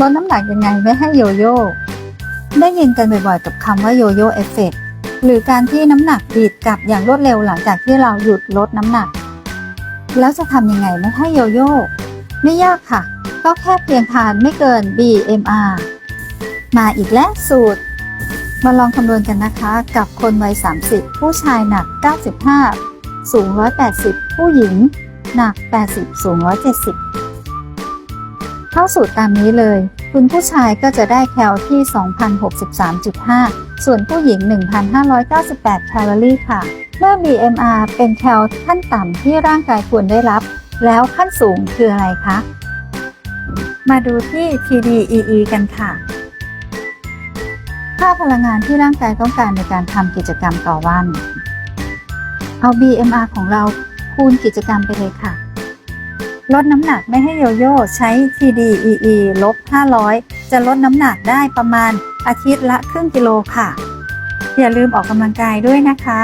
ลดน้ำหนักยังไงไม่ให้โยโย่ได้ยินกันบ่อยๆกับคำว่าโยโย่เอฟเฟกหรือการที่น้ำหนักดีดกลับอย่างรวดเร็วหลังจากที่เราหยุดลดน้ำหนัก แล้วจะทำยังไงไม่ให้โยโย่ไม่ยากค่ะ ก็แค่เพียงทานไม่เกิน BMR มาอีกแล้วสูตร มาลองคำนวณกันนะคะ กับคนวัย 30 ผู้ชายหนัก 95 สูง 180 ผู้หญิง หนัก 80 สูง 170 เข้าสูตรตามนี้เลย คุณผู้ชายก็จะได้แคลที่ 2,063.5 ส่วนผู้หญิง 1,598 แคลอรี่ค่ะ เมื่อ BMR เป็นแคลขั้นต่ำที่ร่างกายควรได้รับ แล้วขั้นสูงคืออะไรคะ มาดูที่ TDEE กันค่ะ ค่าพลังงานที่ร่างกายต้องการในการทำกิจกรรมต่อวัน เอา BMR ของเราคูณกิจกรรมไปเลยค่ะ ลดน้ำหนักไม่ให้โยโย่ใช้ TDEE ลบ 500 จะลดน้ำหนักได้ประมาณอาทิตย์ละครึ่งกิโลค่ะ อย่าลืมออกกำลังกายด้วยนะคะ